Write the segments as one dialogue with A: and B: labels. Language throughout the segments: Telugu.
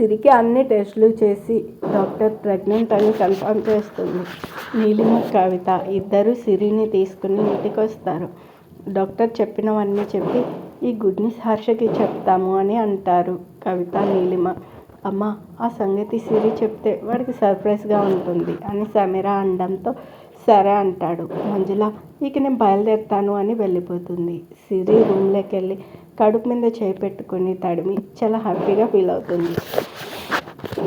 A: సిరికి అన్ని టెస్టులు చేసి డాక్టర్ ప్రెగ్నెంట్ అని కన్ఫర్మ్ చేస్తుంది. నీలిమ కవిత ఇద్దరు సిరిని తీసుకుని ఇంటికి వస్తారు డాక్టర్ చెప్పినవన్నీ చెప్పి ఈ గుడ్ న్యూస్ హర్షకి చెప్తాము అని అంటారు కవిత నీలిమ. అమ్మ ఆ సంగతి సిరి చెప్తే వాడికి సర్ప్రైజ్గా ఉంటుంది అని సమీరా అనడంతో సరే అంటాడు మంజుల. ఇక నేను బయలుదేరుతాను అని వెళ్ళిపోతుంది. సిరి రూమ్లోకి వెళ్ళి కడుపు మీద చేయి పెట్టుకుని తడిమి చాలా హ్యాపీగా ఫీల్ అవుతుంది.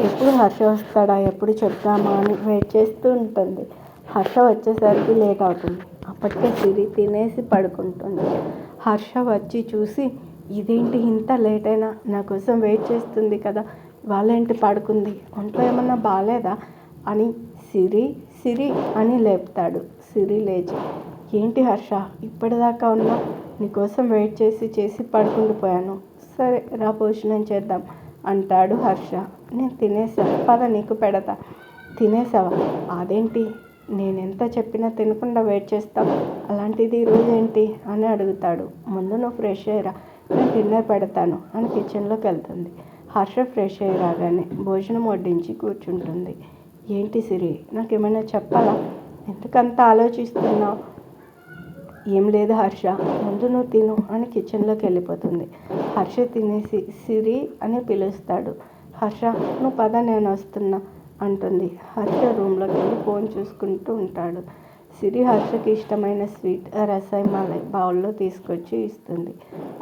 A: ఎప్పుడు హర్ష వస్తాడా? ఎప్పుడు చెప్తామా అని వెయిట్ చేస్తూ ఉంటుంది. హర్ష వచ్చేసరికి లేట్ అవుతుంది. అప్పటికే సిరి తినేసి పడుకుంటుంది. హర్ష వచ్చి చూసి ఇదేంటి ఇంత లేట్ అయినా? నా కోసం వెయిట్ చేస్తుంది కదా. వాళ్ళేంటి పడుకుంది. ఒంట్లో ఏమన్నా బాగాలేదా అని సిరి సిరి అని లేపుతాడు. సిరి లేచి ఏంటి హర్ష ఇప్పటిదాకా ఉన్నా నీకోసం వెయిట్ చేసి చేసి పడుకుండిపోయాను సరే రా భోజనం చేద్దాం అంటాడు హర్ష. నేను తినేసా. పద నీకు పెడతా. తినేసావా? అదేంటి? నేను ఎంత చెప్పినా తినకుండా వెయిట్ చేస్తావు అలాంటిది ఈరోజు ఏంటి? అని అడుగుతాడు. ముందు నువ్వు ఫ్రెష్ అయ్యరా. నేను డిన్నర్ పెడతాను అని కిచెన్లోకి వెళ్తుంది. హర్ష ఫ్రెష్ అయ్యి రాగానే భోజనం వడ్డించి కూర్చుంటుంది. ఏంటి సిరి? నాకేమైనా చెప్పాలా? ఎందుకంత ఆలోచిస్తున్నావు ఏం లేదు హర్ష. ముందు నువ్వు తిను అని కిచెన్లోకి వెళ్ళిపోతుంది. హర్ష తినేసి సిరి అని పిలుస్తాడు. హర్ష నువ్వు పద నేను వస్తున్నా అంటుంది. హర్ష రూమ్లోకి వెళ్ళి ఫోన్ చూసుకుంటూ ఉంటాడు. సిరి హర్షకి ఇష్టమైన స్వీట్ రసాయమాలై బౌల్లో తీసుకొచ్చి ఇస్తుంది.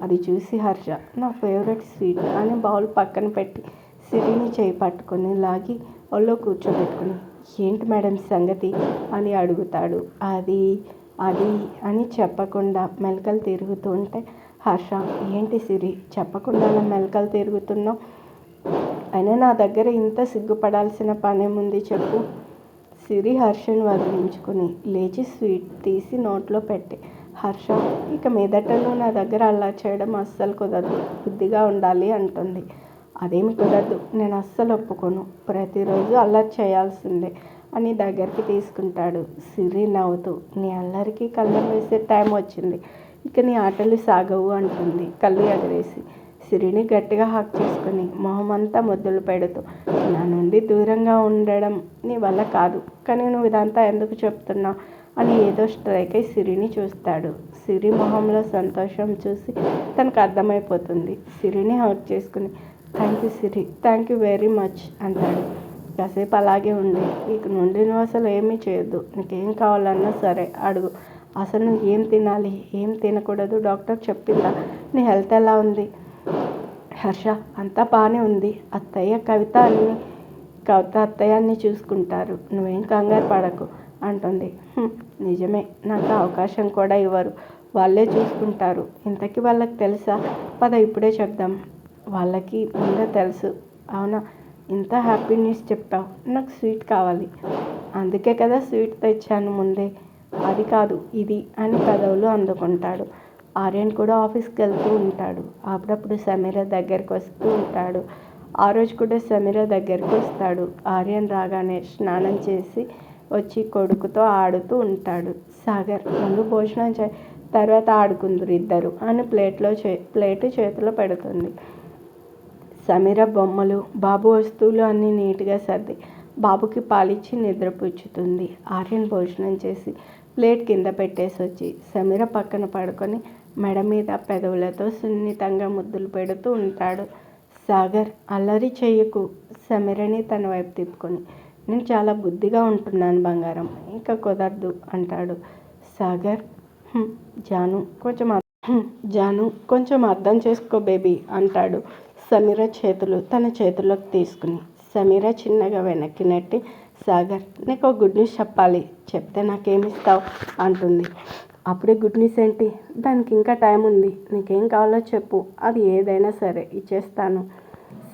A: అది చూసి హర్ష నా ఫేవరెట్ స్వీట్ అని బౌల్ పక్కన పెట్టి సిరిని చేయి పట్టుకొని లాగి ఒళ్ళో కూర్చోబెట్టుకుని ఏంటి మేడం సంగతి? అని అడుగుతాడు. అది అది అని చెప్పకుండా మెలకలు తిరుగుతూ ఉంటే హర్ష ఏంటి సిరి? చెప్పకుండా అలా మెలకలు తిరుగుతున్నావు? అయినా నా దగ్గర ఇంత సిగ్గుపడాల్సిన పనేముంది చెప్పు. సిరి హర్షను వదిలించుకుని లేచి స్వీట్ తీసి నోట్లో పెట్టి హర్ష ఇక మీదటలో నా దగ్గర అలా చేయడం అస్సలు కుదరదు. బుద్ధిగా ఉండాలి అంటుంది. అదేమి కుదరదు. నేను అస్సలు ఒప్పుకోను. ప్రతిరోజు అల్లరి చేయాల్సిందే అని దగ్గరికి తీసుకుంటాడు. సిరి నవ్వుతూ నీ అల్లరికి కళ్ళం వేసే టైం వచ్చింది. ఇక నీ ఆటలు సాగవు అంటుంది కళ్ళు ఎగరేసి. సిరిని గట్టిగా హాక్ చేసుకుని మొహమంతా ముద్దులు పెడుతూ నా నుండి దూరంగా ఉండడం నీ వల్ల కాదు. కానీ నువ్వు ఇదంతా ఎందుకు చెప్తున్నావు? అని ఏదో స్ట్రైక్ అయి సిరిని చూస్తాడు. సిరి మొహంలో సంతోషం చూసి తనకు అర్థమైపోతుంది. సిరిని హక్ చేసుకుని thank you Siri thank you very much అంటాడు. కాసేపు అలాగే ఉండి ఇక నుండి నువ్వు అసలు ఏమీ చేయొద్దు. నీకేం కావాలన్నా సరే అడుగు. అసలు నువ్వు ఏం తినాలి? ఏం తినకూడదు? డాక్టర్ చెప్పిందా? నీ హెల్త్ ఎలా ఉంది? హర్ష అంతా బాగానే ఉంది. అత్తయ్య కవిత అన్ని కవిత అత్తయ్య అన్ని చూసుకుంటారు. నువ్వేం కంగారు పడకు అంటుంది. నిజమే. నాకు అవకాశం కూడా ఇవ్వరు. వాళ్ళే చూసుకుంటారు. ఇంతకీ వాళ్ళకి తెలుసా? పద ఇప్పుడే చెప్దాం. వాళ్ళకి ముందే తెలుసు. అవునా? ఇంత హ్యాపీ న్యూస్ చెప్పావు. నాకు స్వీట్ కావాలి. అందుకే కదా స్వీట్ తెచ్చాను ముందే. అది కాదు ఇది అని పదవులు అందుకుంటాడు. ఆర్యన్ కూడా ఆఫీస్కి వెళ్తూ ఉంటాడు. అప్పుడప్పుడు సమీర దగ్గరికి వస్తూ ఉంటాడు. ఆ రోజు కూడా సమీర దగ్గరికి వస్తాడు. ఆర్యన్ రాగానే స్నానం చేసి వచ్చి కొడుకుతో ఆడుతూ ఉంటాడు. సాగర్ ముందు భోజనం చే తర్వాత ఆడుకుందరు ఇద్దరు అని ప్లేట్లో చే ప్లేటు చేతిలో పెడుతుంది. సమీర బొమ్మలు బాబు వస్తువులు అన్నీ నీట్గా సర్ది బాబుకి పాలిచ్చి నిద్రపుచ్చుతుంది ఆర్యన్ భోజనం చేసి ప్లేట్ కింద పెట్టేసి వచ్చి సమీర పక్కన పడుకొని మెడ మీద పెదవులతో సున్నితంగా ముద్దులు పెడుతూ ఉంటాడు. సాగర్ అల్లరి చెయ్యకు. సమీరని తన వైపు తిప్పుకొని నేను చాలా బుద్ధిగా ఉంటున్నాను బంగారం ఇంకా కుదరదు అంటాడు. సాగర్ జాను కొంచెం జాను కొంచెం అర్థం చేసుకో బేబీ అంటాడు. సమీర చేతులు తన చేతుల్లోకి తీసుకుని సమీర చిన్నగా వెనక్కి నెట్టి సాగర్ నీకు గుడ్ న్యూస్ చెప్పాలి చెప్తే నాకేమిస్తావు? అంటుంది. అప్పుడే గుడ్ న్యూస్ ఏంటి? దానికి ఇంకా టైం ఉంది నీకేం కావాలో చెప్పు అది ఏదైనా సరే ఇచ్చేస్తాను.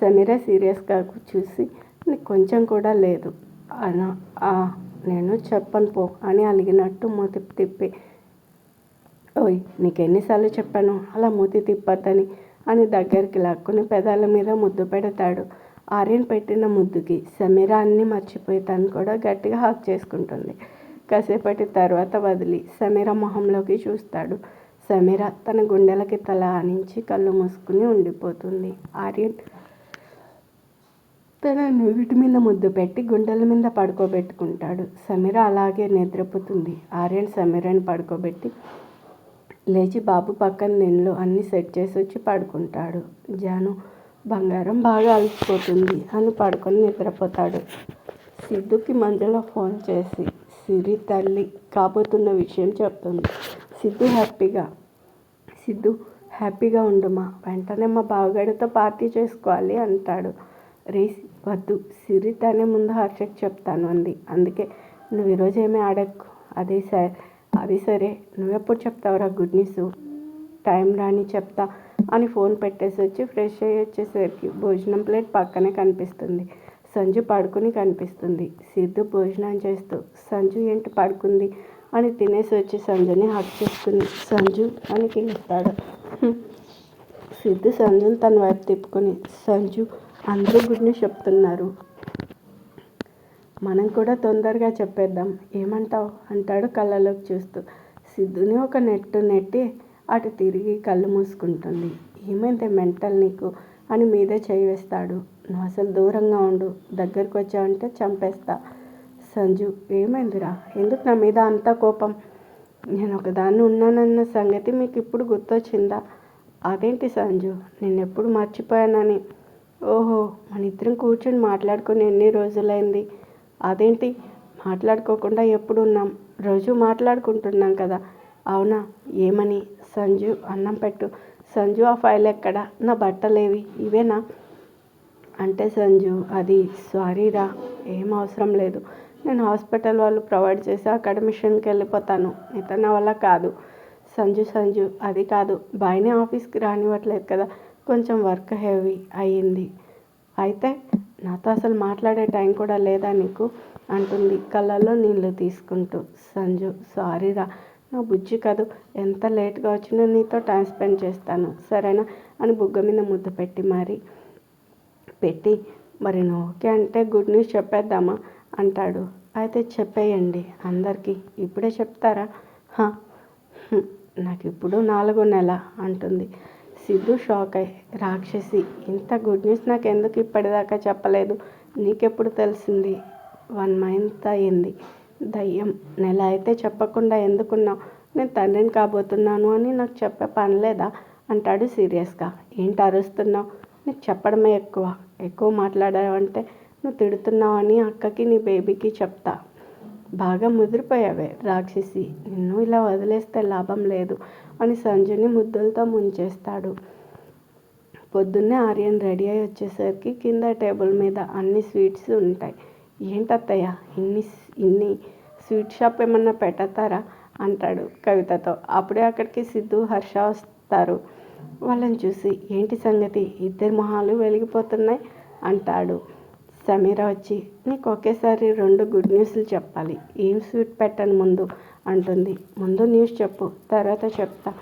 A: సమీర సీరియస్గా చూసి నీకు కొంచెం కూడా లేదు. అనా నేను చెప్పను పో అని అలిగినట్టు మూతి తిప్పి ఓయ్ నీకు ఎన్నిసార్లు చెప్పాను? అలా మూతి తిప్పద్దని. అని దగ్గరికి లాక్కుని పెదాల మీద ముద్దు పెడతాడు. ఆర్యన్ పెట్టిన ముద్దుకి సమీరాన్ని మర్చిపోయి తను కూడా గట్టిగా హాక్ చేసుకుంటుంది. కాసేపటి తర్వాత వదిలి సమీర మొహంలోకి చూస్తాడు. సమీర తన గుండెలకి తల ఆనించి కళ్ళు మూసుకుని ఉండిపోతుంది. ఆర్యన్ తన నుదుటి మీద ముద్దు పెట్టి గుండెల మీద పడుకోబెట్టుకుంటాడు. సమీర అలాగే నిద్రపోతుంది. ఆర్యన్ సమీరని పడుకోబెట్టి లేచి బాబు పక్కన నిన్ను అన్నీ సెట్ చేసి వచ్చి పడుకుంటాడు. జాను బంగారం బాగా అలసిపోతుంది. అని పడుకొని నిద్రపోతాడు. సిద్ధుకి మధ్యలో ఫోన్ చేసి సిరి తల్లి కాబోతున్న విషయం చెప్తుంది. సిద్ధు హ్యాపీగా సిద్ధు హ్యాపీగా ఉండుమా? వెంటనే మా బావగాడితో పార్టీ చేసుకోవాలి అంటాడు. రేసి వద్దు. సిరి తనే ముందు హర్షకు చెప్తాను అంది. అందుకే నువ్వు ఈరోజు ఏమీ ఆడకు. అదే సార్ అది సరే నువ్వెప్పుడు చెప్తావురా గుడ్ న్యూస్ టైం రాని చెప్తా అని ఫోన్ పెట్టేసి వచ్చి ఫ్రెష్ అయ్యి వచ్చేసరికి భోజనం ప్లేట్ పక్కనే కనిపిస్తుంది. సంజు పడుకుని కనిపిస్తుంది. సిద్ధు భోజనం చేస్తూ సంజు ఏంటి పడుకుంది? అని తినేసి వచ్చి సంజుని హక్ చేసుకుంది సంజు అని పిలుస్తాడు. సిద్ధు సంజుని తన వైపు తిప్పుకొని సంజు అందరూ గుడ్ న్యూస్ చెప్తున్నారు. మనం కూడా తొందరగా చెప్పేద్దాం. ఏమంటావు? అంటాడు కళ్ళలోకి చూస్తూ. సిద్ధుని ఒక నెట్టు నెట్టి అటు తిరిగి కళ్ళు మూసుకుంటుంది. ఏమైంది మెంటల్ నీకు? అని మీదే చేయి వేస్తాడు. నువ్వు అసలు దూరంగా ఉండు. దగ్గరికి వచ్చావంటే చంపేస్తా. సంజు ఏమైందిరా? ఎందుకు నా మీద అంత కోపం? నేను ఒకదాన్ని ఉన్నానన్న సంగతి మీకు ఇప్పుడు గుర్తొచ్చిందా? అదేంటి సంజు? నేను ఎప్పుడు మర్చిపోయానని. ఓహో మన ఇద్దరం కూర్చొని మాట్లాడుకుని ఎన్ని రోజులైంది? అదేంటి? మాట్లాడుకోకుండా ఎప్పుడు ఉన్నాం రోజు మాట్లాడుకుంటున్నాం కదా. అవునా? ఏమని? సంజు అన్నం పెట్టు. సంజు ఆ ఫైల్ ఎక్కడ? నా బట్టలేవి. ఇవేనా? అంటే సంజు అది సారీరా ఏం అవసరం లేదు. నేను హాస్పిటల్ వాళ్ళు ప్రొవైడ్ చేసి అక్కడ మిషన్కి వెళ్ళిపోతాను. మిగతా నా వల్ల కాదు. సంజు సంజు అది కాదు. బాయ్నే ఆఫీస్కి రానివ్వట్లేదు కదా. కొంచెం వర్క్ హెవీ అయ్యింది. అయితే నాతో అసలు మాట్లాడే టైం కూడా లేదా నీకు? అంటుంది. కళ్ళల్లో నీళ్ళు తీసుకుంటూ. సంజు సారీరా నా బుజ్జి కాదు. ఎంత లేట్గా వచ్చినా నీతో టైం స్పెండ్ చేస్తాను. సరేనా? అని బుగ్గ మీద ముద్దు పెట్టి మరి పెట్టి మరి నువ్వు ఓకే అంటే గుడ్ న్యూస్ చెప్పేద్దామా? అంటాడు. అయితే చెప్పేయండి అందరికీ. ఇప్పుడే చెప్తారా? నాకు ఇప్పుడు నాలుగో నెల అంటుంది. సిద్ధు షాక్ అయ్యి రాక్షసి ఇంత గుడ్ న్యూస్ నాకు ఎందుకు ఇప్పటిదాకా చెప్పలేదు? నీకెప్పుడు తెలిసింది? వన్ మంత్ అయింది. దయ్యం నెల అయితే చెప్పకుండా ఎందుకున్నావు? నేను తండ్రిని కాబోతున్నాను అని నాకు చెప్పే పని లేదా? అంటాడు సీరియస్గా. ఏంటి అరుస్తున్నావు? నీకు చెప్పడమే ఎక్కువ. ఎక్కువ మాట్లాడావంటే నువ్వు తిడుతున్నావని అక్కకి నీ బేబీకి చెప్తా. బాగా ముదిరిపోయావే రాక్షసి. నిన్ను ఇలా వదిలేస్తే లాభం లేదు. అని సంజుని ముద్దులతో ముంచేస్తాడు. పొద్దున్నే ఆర్యన్ రెడీ అయి వచ్చేసరికి కింద టేబుల్ మీద అన్ని స్వీట్స్ ఉంటాయి. ఏంటత్తయ్య ఇన్ని ఇన్ని స్వీట్ షాప్ ఏమన్నా పెట్టతారా? అంటాడు కవితతో. అప్పుడే అక్కడికి సిద్ధు హర్ష వస్తారు. వాళ్ళని చూసి ఏంటి సంగతి? ఇద్దరు మొహాలు వెలిగిపోతున్నాయి అంటాడు. సమీర వచ్చి నీకు ఒకేసారి రెండు గుడ్ న్యూస్లు చెప్పాలి. ఏం స్వీట్ పెట్టను ముందు? అంటుంది. ముందు న్యూస్ చెప్పు తర్వాత చెప్తా.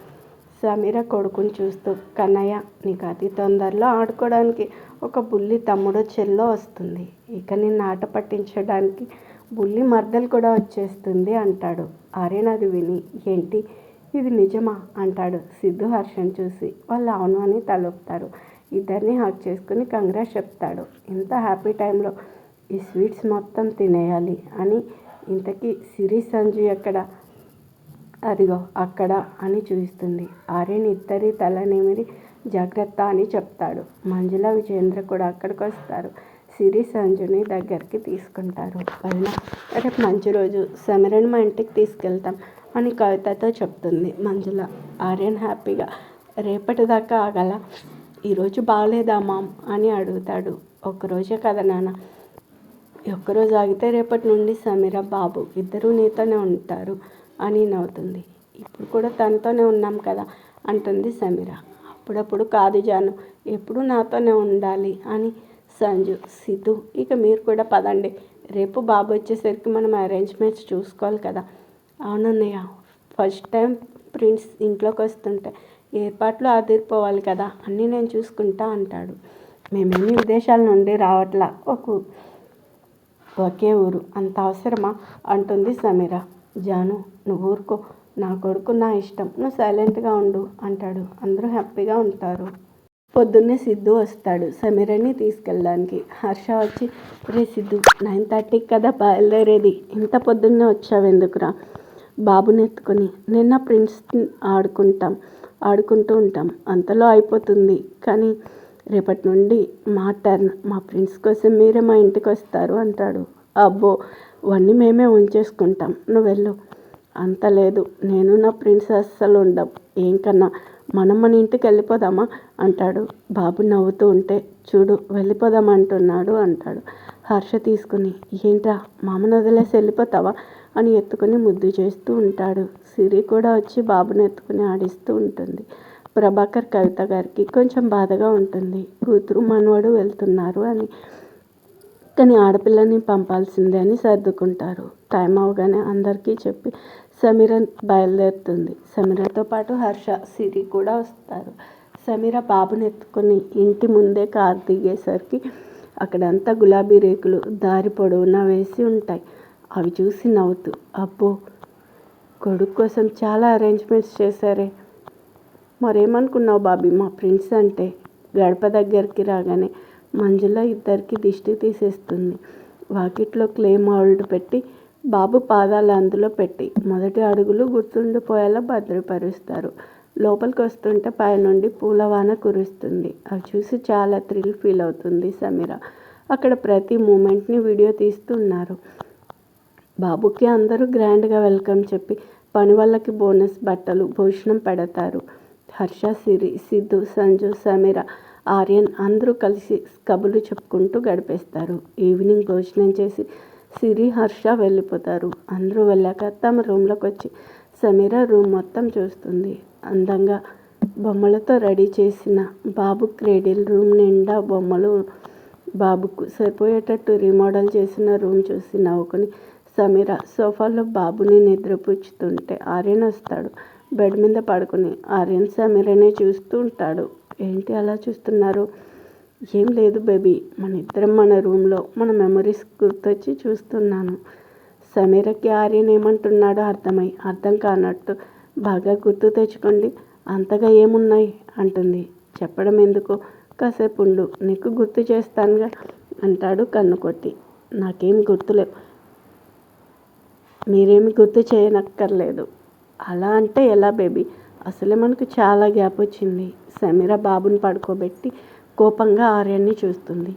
A: సమీర కొడుకుని చూస్తూ కన్నయ్య నీకు అతి తొందరలో ఆడుకోవడానికి ఒక బుల్లి తమ్ముడు చెల్లో వస్తుంది. ఇక నిన్ను ఆట పట్టించడానికి బుల్లి మర్దలు కూడా వచ్చేస్తుంది అంటాడు. అది విని ఏంటి? ఇది నిజమా అంటాడు సిద్ధు హర్షం చూసి. వాళ్ళు అవును అని తలుపుతారు. ఇద్దరిని హక్ చేసుకుని కంగ్రాస్ చెప్తాడు. ఇంత హ్యాపీ టైంలో ఈ స్వీట్స్ మొత్తం తినేయాలి అని ఇంతకీ సిరి సంజు ఎక్కడ? అదిగో అక్కడ అని చూపిస్తుంది. ఆర్యన్ ఇద్దరి తలనేమిది జాగ్రత్త అని చెప్తాడు. మంజుల విజేంద్ర కూడా అక్కడికి వస్తారు. సిరి సంజుని దగ్గరికి తీసుకుంటారు. వదిన రేపు మంచి రోజు. సమరన్ మా ఇంటికి తీసుకెళ్తాం అని కవితతో చెప్తుంది మంజుల. ఆర్యన్ హ్యాపీగా. రేపటిదాకా ఆగల? ఈరోజు బాగాలేదా మామ్? అని అడుగుతాడు. ఒకరోజే కదా నాన్న. ఒక్కరోజు ఆగితే రేపటి నుండి సమీర బాబు ఇద్దరూ నీతోనే ఉంటారు అని నవ్వుతుంది. ఇప్పుడు కూడా తనతోనే ఉన్నాం కదా అంటుంది సమీర. అప్పుడప్పుడు కాదు జాను ఎప్పుడు నాతోనే ఉండాలి అని సంజు. సిద్ధు ఇక మీరు కూడా పదండి. రేపు బాబు వచ్చేసరికి మనం అరేంజ్మెంట్స్ చూసుకోవాలి కదా. అవునన్నయ్య ఫస్ట్ టైం ప్రిన్స్ ఇంట్లోకి వస్తుంటే ఏర్పాట్లు ఆదిరిపోవాలి కదా అన్నీ నేను చూసుకుంటా అంటాడు. మేమేమి విదేశాల నుండి రావట్లా ఒక ఒకే ఊరు. అంత అవసరమా? అంటుంది సమీర. జాను నువ్వు ఊరుకో. నా కొడుకు నా ఇష్టం. నువ్వు సైలెంట్గా ఉండు అంటాడు. అందరూ హ్యాపీగా ఉంటారు. పొద్దున్నే సిద్ధు వస్తాడు సమీరని తీసుకెళ్ళడానికి. హర్ష వచ్చి రే సిద్ధు నైన్ థర్టీకి కదా బయలుదేరేది. ఇంత పొద్దున్నే వచ్చావు ఎందుకురా బాబుని ఎత్తుకొని నిన్న ప్రిన్స్ ఆడుకుంటాం ఆడుకుంటూ ఉంటాం. అంతలో అయిపోతుంది. కానీ రేపటి నుండి మా టర్న్ మా ఫ్రెండ్స్ కోసం మీరే మా ఇంటికి వస్తారు అంటాడు. అబ్బో అవన్నీ మేమే ఉంచేసుకుంటాం. నువ్వు వెళ్ళు. అంత లేదు. నేను నా ఫ్రెండ్స్ అస్సలు ఉండం ఏం కన్నా మనం మన ఇంటికి వెళ్ళిపోదామా అంటాడు. బాబు నవ్వుతూ ఉంటే చూడు వెళ్ళిపోదాం అంటున్నాడు అంటాడు. హర్ష తీసుకుని ఏంట్రా మామను వదిలేసి వెళ్ళిపోతావా అని ఎత్తుకొని ముద్దు చేస్తూ ఉంటాడు. సిరి కూడా వచ్చి బాబుని ఎత్తుకుని ఆడిస్తూ ఉంటుంది. ప్రభాకర్ కవిత గారికి కొంచెం బాధగా ఉంటుంది. కూతురు మనవడు వెళ్తున్నారు అని. కానీ ఆడపిల్లని పంపాల్సిందే అని సర్దుకుంటారు. టైం అవగానే అందరికీ చెప్పి సమీర బయలుదేరుతుంది. సమీరతో పాటు హర్ష సిరి కూడా వస్తారు. సమీర బాబుని ఎత్తుకొని ఇంటి ముందే కారు దిగేసరికి అక్కడంతా గులాబీ రేకులు దారి పొడవునా వేసి ఉంటాయి. అవి చూసి నవ్వుతూ అబ్బో కొడుకు కోసం చాలా అరేంజ్మెంట్స్ చేశారే. మరేమనుకున్నావు బాబీ? మా ఫ్రెండ్స్ అంటే గడప దగ్గరికి రాగానే మంజుల ఇద్దరికి దిష్టి తీసేస్తుంది. వాకిట్లో క్లే మౌల్డ్ పెట్టి బాబు పాదాలు అందులో పెట్టి మొదటి అడుగులు గుర్తుండిపోయేలా భద్రపరుస్తారు. లోపలికి వస్తుంటే పైనుండి పూలవాన కురుస్తుంది. అవి చూసి చాలా థ్రిల్ ఫీల్ అవుతుంది సమీర. అక్కడ ప్రతి మూమెంట్ని వీడియో తీస్తున్నారు. బాబుకి అందరూ గ్రాండ్గా వెల్కమ్ చెప్పి పని వాళ్ళకి బోనస్ బట్టలు భోజనం పెడతారు. హర్ష సిరి సిద్ధు సంజు సమీర ఆర్యన్ అందరూ కలిసి కబులు చెప్పుకుంటూ గడిపేస్తారు. ఈవినింగ్ భోజనం చేసి సిరి హర్ష వెళ్ళిపోతారు. అందరూ వెళ్ళాక తమ రూమ్లోకి వచ్చి సమీర రూమ్ మొత్తం చూస్తుంది. అందంగా బొమ్మలతో రెడీ చేసిన బాబు క్రేడిల్ రూమ్ నిండా బొమ్మలు బాబుకు సరిపోయేటట్టు రీమోడల్ చేసిన రూమ్ చూసి నవ్వుకొని సమీర సోఫాలో బాబుని నిద్రపుచ్చుతుంటే ఆర్యన్ వస్తాడు. బెడ్ మీద పడుకుని ఆర్యన్ సమీరనే చూస్తూ ఉంటాడు. ఏంటి అలా చూస్తున్నారు? ఏం లేదు బేబీ. మన ఇద్దరం మన రూమ్లో మన మెమరీస్ గుర్తొచ్చి చూస్తున్నాను. సమీరకి ఆర్యన్ ఏమంటున్నాడో అర్థమై అర్థం కానట్టు బాగా గుర్తు తెచ్చుకోండి. అంతగా ఏమున్నాయి? అంటుంది. చెప్పడం ఎందుకు? కాసేపు ఉండు. నీకు గుర్తు చేస్తానుగా అంటాడు కన్ను కొట్టి. నాకేం గుర్తులేవు. మీరేమి గుర్తు చేయనక్కర్లేదు. అలా అంటే ఎలా బేబీ? అసలే మనకు చాలా గ్యాప్ వచ్చింది. సమీర బాబుని పడుకోబెట్టి కోపంగా ఆర్యన్ని చూస్తుంది.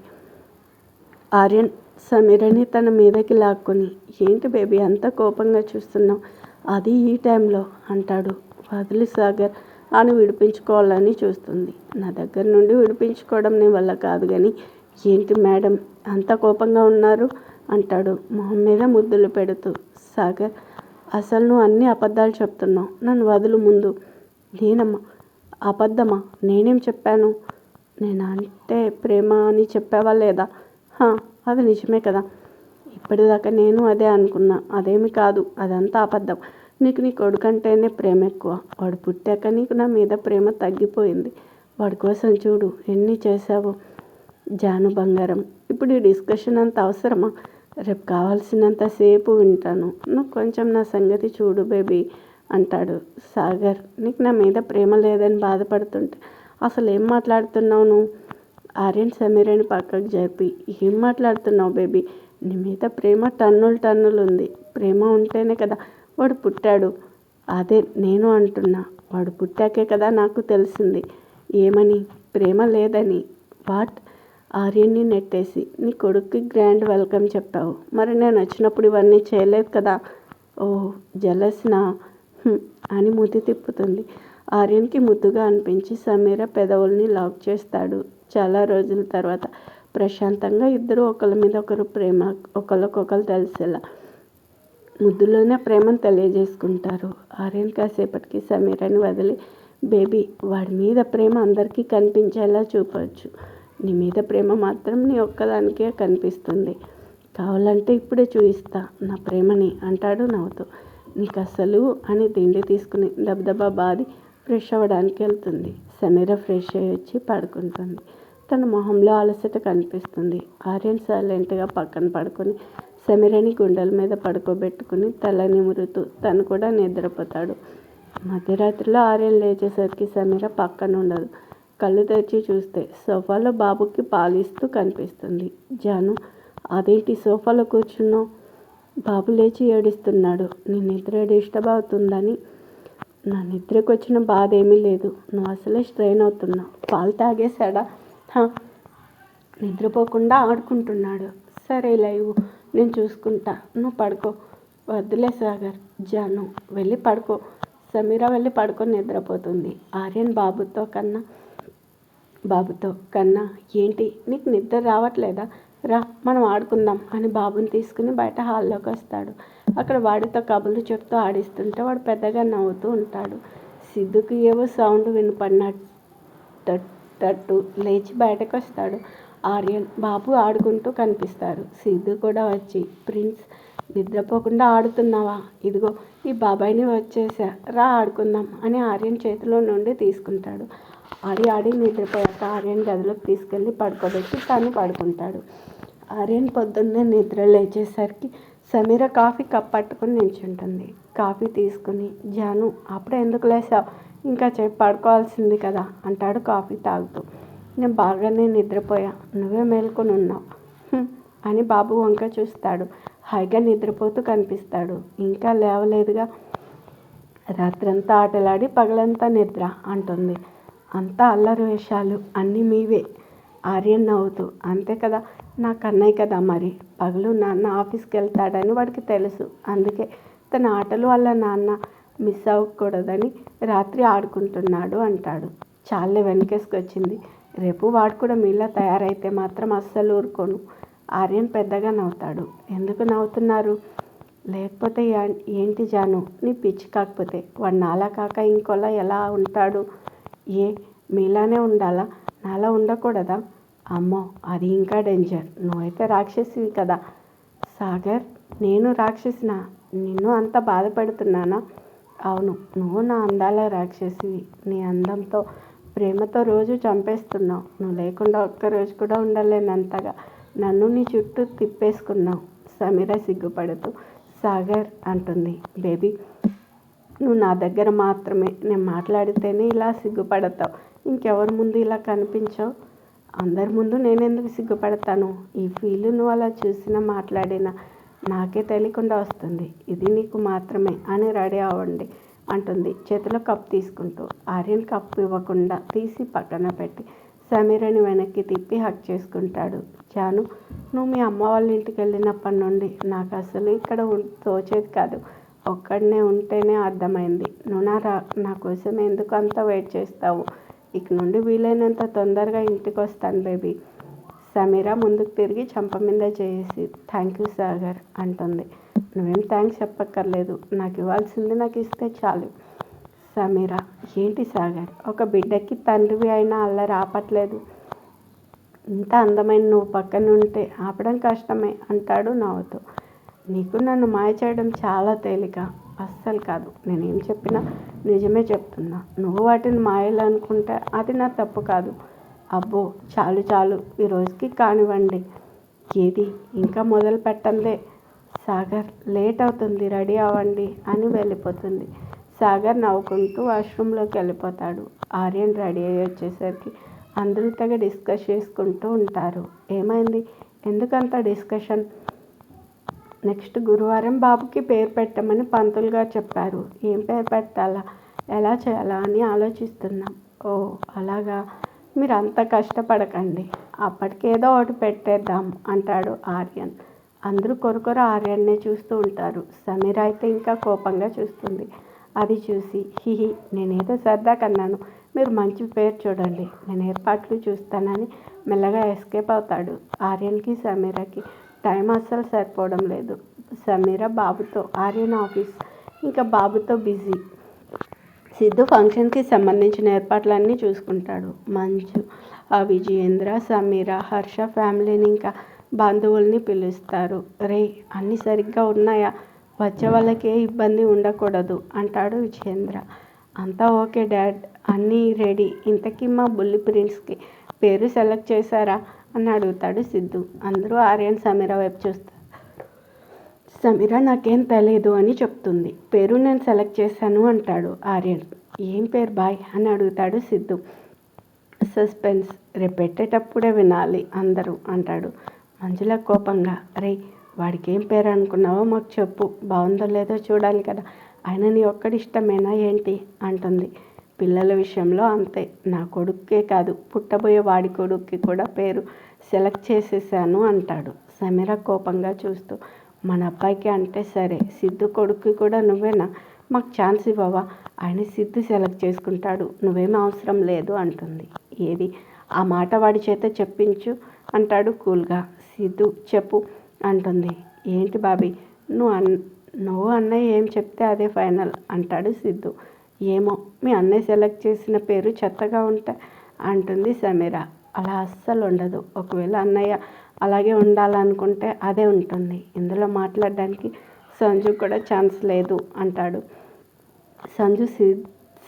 A: ఆర్యన్ సమీరని తన మీదకి లాక్కొని ఏంటి బేబీ అంత కోపంగా చూస్తున్నావు? అది ఈ టైంలో అంటాడు. వదిలి సాగర్ అని విడిపించుకోవాలని చూస్తుంది. నా దగ్గర నుండి విడిపించుకోవడం నీ వల్ల కాదు కానీ ఏంటి మేడం అంత కోపంగా ఉన్నారు? అంటాడు మొహం మీద ముద్దులు పెడుతూ. సాగర్ అసలు నువ్వు అన్ని అబద్ధాలు చెప్తున్నావు. నన్ను వదులు ముందు. నేనమ్మా అబద్ధమా? నేనేం చెప్పాను? నేను అంటే ప్రేమ అని చెప్పావా లేదా? అది నిజమే కదా. ఇప్పటిదాకా నేను అదే అనుకున్నా. అదేమి కాదు. అదంతా అబద్ధం. నీకు నీ కొడుకంటేనే ప్రేమ ఎక్కువ. వాడు పుట్టాక నీకు నా మీద ప్రేమ తగ్గిపోయింది. వాడి కోసం చూడు. ఎన్ని చేసావు జాను బంగారం. ఇప్పుడు ఈ డిస్కషన్ అంత అవసరమా? రేపు కావాల్సినంత సేపు వింటాను. నువ్వు కొంచెం నా సంగతి చూడు బేబీ అంటాడు సాగర్. నీకు నా మీద ప్రేమ లేదని బాధపడుతుంటే అసలు ఏం మాట్లాడుతున్నావు నువ్వు? ఆర్యన్ సమీరని పక్కకు జరిపి ఏం మాట్లాడుతున్నావు బేబీ? నీ మీద ప్రేమ టన్నులు టన్నులు ఉంది. ప్రేమ ఉంటేనే కదా వాడు పుట్టాడు. అదే నేను అంటున్నా. వాడు పుట్టాకే కదా నాకు తెలిసింది. ఏమని? ప్రేమ లేదని. వాట్? ఆర్యన్ని నెట్టేసి నీ కొడుక్కి గ్రాండ్ వెల్కమ్ చెప్పావు. మరి నేను వచ్చినప్పుడు ఇవన్నీ చేయలేదు కదా. ఓ జలస్నా? అని ముద్దు తిప్పుతుంది. ఆర్యన్కి ముద్దుగా అనిపించి సమీర పెదవుల్ని లాక్ చేస్తాడు. చాలా రోజుల తర్వాత ప్రశాంతంగా ఇద్దరు ఒకరి మీద ఒకరు ప్రేమ ఒకరికొకరు తెలిసేలా ముద్దులోనే ప్రేమను తెలియజేసుకుంటారు. ఆర్యన్ కాసేపటికి సమీరని వదిలి బేబీ వాడి మీద ప్రేమ అందరికీ కనిపించేలా చూపవచ్చు నీ మీద ప్రేమ మాత్రం నీ ఒక్కదానికే కనిపిస్తుంది. కావాలంటే ఇప్పుడే చూపిస్తా నా ప్రేమని అంటాడు నవ్వుతూ. నీకు అసలు అని తిండి తీసుకుని దబదబా బాది ఫ్రెష్ అవ్వడానికి వెళ్తుంది. సమీర ఫ్రెష్ అయ్యి వచ్చి పడుకుంటుంది. తన మొహంలో అలసట కనిపిస్తుంది. ఆర్యన్ సైలెంట్గా పక్కన పడుకొని సమీరని గుండెల మీద పడుకోబెట్టుకుని తల నిమురుతూ తను కూడా నిద్రపోతాడు. మధ్యరాత్రిలో ఆర్యన్ లేచేసరికి సమీర పక్కన ఉండదు కళ్ళు తెరిచి చూస్తే సోఫాలో బాబుకి పాలిస్తూ కనిపిస్తుంది. జాను అదేంటి సోఫాలో కూర్చున్నావు? బాబు లేచి ఏడుస్తున్నాడు. నీ నిద్ర డిస్టర్బ్ అవుతుందని నా నిద్రకు వచ్చిన బాధ ఏమీ లేదు. నువ్వు అసలే స్ట్రెయిన్ అవుతున్నావు. పాలు తాగేశాడా? హా, నిద్రపోకుండా ఆడుకుంటున్నాడు. సరే లైవ్ నేను చూసుకుంటా. నువ్వు పడుకో. వద్దులే సాగర్. జాను వెళ్ళి పడుకో. సమీర వెళ్ళి పడుకొని నిద్రపోతుంది. ఆర్యన్ బాబుతో కన్నా బాబుతో కన్నా ఏంటి? నీకు నిద్ర రావట్లేదా? రా మనం ఆడుకుందాం అని బాబుని తీసుకుని బయట హాల్లోకి వస్తాడు. అక్కడ వాడితో కబుర్లు చెప్తూ ఆడిస్తుంటే వాడు పెద్దగా నవ్వుతూ ఉంటాడు. సిద్ధుకి ఏవో సౌండ్ వినపడినట్టు లేచి బయటకు వస్తాడు. ఆర్యన్ బాబు ఆడుకుంటూ కనిపిస్తారు. సిద్ధు కూడా వచ్చి ప్రిన్స్ నిద్రపోకుండా ఆడుతున్నావా? ఇదిగో ఈ బాబాయ్ని వచ్చేసా. రా ఆడుకుందాం అని ఆర్యన్ చేతిలో నుండి తీసుకుంటాడు. ఆడి ఆడి నిద్రపోయాక ఆర్యన్ గదిలోకి తీసుకెళ్ళి పడుకోబెట్టి తను పడుకుంటాడు. ఆర్యన్ పొద్దున్నే నిద్ర లేచేసరికి సమీర కాఫీ కప్ పట్టుకుని నిల్చుంటుంది. కాఫీ తీసుకుని జాను అప్పుడే ఎందుకు లేసావు? ఇంకా చెప్పి పడుకోవాల్సింది కదా అంటాడు కాఫీ తాగుతూ. నేను బాగానే నిద్రపోయా. నువ్వే మేల్కొని ఉన్నావు. అని బాబు వంక చూస్తాడు. హాయిగా నిద్రపోతూ కనిపిస్తాడు. ఇంకా లేవలేదుగా. రాత్రంతా ఆటలాడి పగలంతా నిద్ర అంటుంది. అంతా అల్లరి వేషాలు అన్నీ మీవే. ఆర్యన్ నవ్వుతూ అంతే కదా? నా కన్నయ్య కదా మరి? పగలు నాన్న ఆఫీస్కి వెళ్తాడని వాడికి తెలుసు. అందుకే తన ఆటలు వల్ల నాన్న మిస్ అవ్వకూడదని రాత్రి ఆడుకుంటున్నాడు అంటాడు. చాలే వెనకేసుకొచ్చింది. రేపు వాడు కూడా మీలా తయారైతే మాత్రం అస్సలు ఊరుకోను. ఆర్యన్ పెద్దగా నవ్వుతాడు. ఎందుకు నవ్వుతున్నారు? లేకపోతే ఏంటి జాను? నీ పిచ్చి కాకపోతే. వాడు నాలా కాక ఇంకోలా ఎలా ఉంటాడు? ఏ మీలానే ఉండాలా? నాలా ఉండకూడదా? అమ్మో అది ఇంకా డేంజర్ నువ్వైతే రాక్షసివి కదా. సాగర్ నేను రాక్షసినా? నిన్ను అంత బాధపడుతున్నానా? అవును నువ్వు నా అందాల రాక్షసివి. నీ అందంతో ప్రేమతో రోజు చంపేస్తున్నావు. నువ్వు లేకుండా ఒక్క రోజు కూడా ఉండలేనంతగా నన్ను నీ చుట్టూ తిప్పేసుకున్నావు. సమీర సిగ్గుపడుతూ సాగర్ అంటుంది. బేబీ నువ్వు నా దగ్గర మాత్రమే. నేను మాట్లాడితేనే ఇలా సిగ్గుపడతావు. ఇంకెవరి ముందు ఇలా కనిపించావు? అందరి ముందు నేను ఎందుకు సిగ్గుపడతాను? ఈ ఫీల్ నువ్వు అలా చూసినా మాట్లాడినా నాకే తెలియకుండా వస్తుంది. ఇది నీకు మాత్రమే అని రెడీ అవ్వండి అంటుంది. చేతిలో కప్ తీసుకుంటూ. ఆర్యన్ కప్ ఇవ్వకుండా తీసి పక్కన పెట్టి సమీరని వెనక్కి తిప్పి హక్ చేసుకుంటాడు. జాను నువ్వు మీ అమ్మ వాళ్ళ ఇంటికి వెళ్ళినప్పటి నుండి నాకు అసలు ఇక్కడ తోచేది కాదు. ఒక్కడనే ఉంటేనే అర్థమైంది. నువ్వు నా రా కోసం ఎందుకు అంత వెయిట్ చేస్తావు? ఇక నుండి వీలైనంత తొందరగా ఇంటికి వస్తాను బేబీ సమీరా ముందుకు తిరిగి చంప మీద చేసి థ్యాంక్ యూ సాగర్ అంటుంది. నువ్వేం థ్యాంక్స్ చెప్పక్కర్లేదు. నాకు ఇవ్వాల్సింది నాకు ఇస్తే చాలు. సమీరా ఏంటి సాగర్? ఒక బిడ్డకి తండ్రివి అయినా అల్లరి ఆపట్లేదు. ఇంత అందమైన నువ్వు పక్కన ఉంటే ఆపడం కష్టమే అంటాడు నవ్వుతూ. నీకు నన్ను మాయ చేయడం చాలా తేలిక. అస్సలు కాదు. నేనేం చెప్పినా నిజమే చెప్తున్నా. నువ్వు వాటిని మాయలు అనుకుంటే అది నా తప్పు కాదు. అబ్బో చాలు చాలు. ఈ రోజుకి కానివ్వండి. ఏది? ఇంకా మొదలు పెట్టందే సాగర్ లేట్ అవుతుంది. రెడీ అవ్వండి అని వెళ్ళిపోతుంది. సాగర్ నవ్వుకుంటూ వాష్రూమ్లోకి వెళ్ళిపోతాడు. ఆర్యన్ రెడీ అయ్యి వచ్చేసరికి అందరూ తెగ డిస్కస్ చేసుకుంటూ ఉంటారు. ఏమైంది? ఎందుకంత డిస్కషన్? నెక్స్ట్ గురువారం బాబుకి పేరు పెట్టమని పంతులు గారు చెప్పారు. ఏం పేరు పెట్టాలా? ఎలా చేయాలా అని ఆలోచిస్తున్నాం. ఓ అలాగా? మీరు అంత కష్టపడకండి. అప్పటికేదో ఒకటి పెట్టేద్దాం అంటాడు ఆర్యన్. అందరూ కొరకొర ఆర్యన్నే చూస్తూ ఉంటారు. సమీర అయితే ఇంకా కోపంగా చూస్తుంది. అది చూసి హిహి నేనేదో సరదా కన్నాను. మీరు మంచి పేరు చూడండి. నేను ఏర్పాట్లు చూస్తానని మెల్లగా ఎస్కేప్ అవుతాడు ఆర్యన్కి సమీరకి. టైం అస్సలు సరిపోవడం లేదు. సమీర బాబుతో ఆర్యన్ ఆఫీస్. ఇంకా బాబుతో బిజీ. సిద్ధు ఫంక్షన్కి సంబంధించిన ఏర్పాట్లన్నీ చూసుకుంటాడు. మంచు ఆ విజయేంద్ర సమీర హర్ష ఫ్యామిలీని ఇంకా బంధువుల్ని పిలుస్తారు. రే అన్నీ సరిగ్గా ఉన్నాయా? వచ్చే వాళ్ళకి ఏ ఇబ్బంది ఉండకూడదు అంటాడు విజయేంద్ర అంతా ఓకే డాడ్ అన్నీ రెడీ. ఇంతకీ మా బుల్లి ప్రిన్స్కి పేరు సెలెక్ట్ చేశారా? అని అడుగుతాడు సిద్ధు. అందరూ ఆర్యన్ సమీర వైపు చూస్తారు. సమీర నాకేం తెలియదు అని చెప్తుంది. పేరు నేను సెలెక్ట్ చేశాను అంటాడు ఆర్యన్. ఏం పేరు బాయ్ అని అడుగుతాడు సిద్ధు. సస్పెన్స్ రేపు వినాలి అందరూ అంటాడు. మంజుల కోపంగా రే వాడికి ఏం పేరు అనుకున్నావో మాకు చెప్పు. బాగుందో లేదో చూడాలి కదా. ఆయన నీ ఒక్కడి ఇష్టమేనా ఏంటి? అంటుంది. పిల్లల విషయంలో అంతే. నా కొడుక్కే కాదు పుట్టబోయే వాడి కొడుక్కి కూడా పేరు సెలెక్ట్ చేసేసాను అంటాడు సమీర కోపంగా చూస్తూ. మన అబ్బాయికి అంటే సరే సిద్ధు కొడుక్కి కూడా నువ్వేనా? మాకు ఛాన్స్ ఇవ్వవా? ఆయన సిద్ధు సెలెక్ట్ చేసుకుంటాడు. నువ్వేం అవసరం లేదు అంటుంది. ఏది? ఆ మాట వాడి చేత చెప్పించు అంటాడు కూల్గా. సిద్ధు చెప్పు అంటుంది. ఏంటి బాబీ? నువ్వు అన్ నువ్వు అన్నయ్య ఏం చెప్తే అదే ఫైనల్ అంటాడు సిద్ధు. ఏమో మీ అన్నయ్య సెలెక్ట్ చేసిన పేరు చెత్తగా ఉంటా అంటుంది సమీర. అలా అస్సలు ఉండదు. ఒకవేళ అన్నయ్య అలాగే ఉండాలనుకుంటే అదే ఉంటుంది. ఇందులో మాట్లాడడానికి సంజు కూడా ఛాన్స్ లేదు అంటాడు. సంజు సి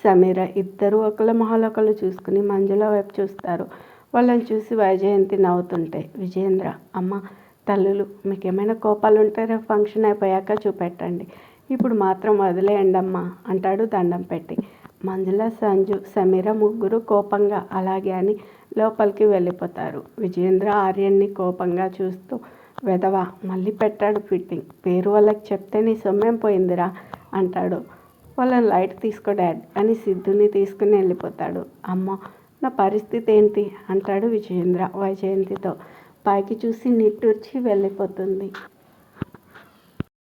A: సమీర ఇద్దరు ఒకళ్ళ మొహాలు ఒకళ్ళు చూసుకుని మంజుల వైపు చూస్తారు. వాళ్ళని చూసి వైజయంతి నవ్వుతుంటే విజేంద్ర అమ్మ తల్లులు మీకు ఏమైనా కోపాలు ఉంటే రేపు ఫంక్షన్ అయిపోయాక చూపెట్టండి. ఇప్పుడు మాత్రం వదిలేయండమ్మా అంటాడు దండం పెట్టి. మంజుల సంజు సమీర ముగ్గురు కోపంగా అలాగే అని లోపలికి వెళ్ళిపోతారు. విజయేంద్ర ఆర్యన్ని కోపంగా చూస్తూ వెదవా మళ్ళీ పెట్టాడు ఫిట్టింగ్. పేరు వాళ్ళకి చెప్తే నీ సొమ్మేం పోయిందిరా? అంటాడు. వాళ్ళని లైట్ తీసుకో డాడ్ అని సిద్ధుని తీసుకుని వెళ్ళిపోతాడు. అమ్మ నా పరిస్థితి ఏంటి? అంటాడు విజయేంద్ర వైజయంతితో. పైకి చూసి నిట్టూర్చి వెళ్ళిపోతుంది.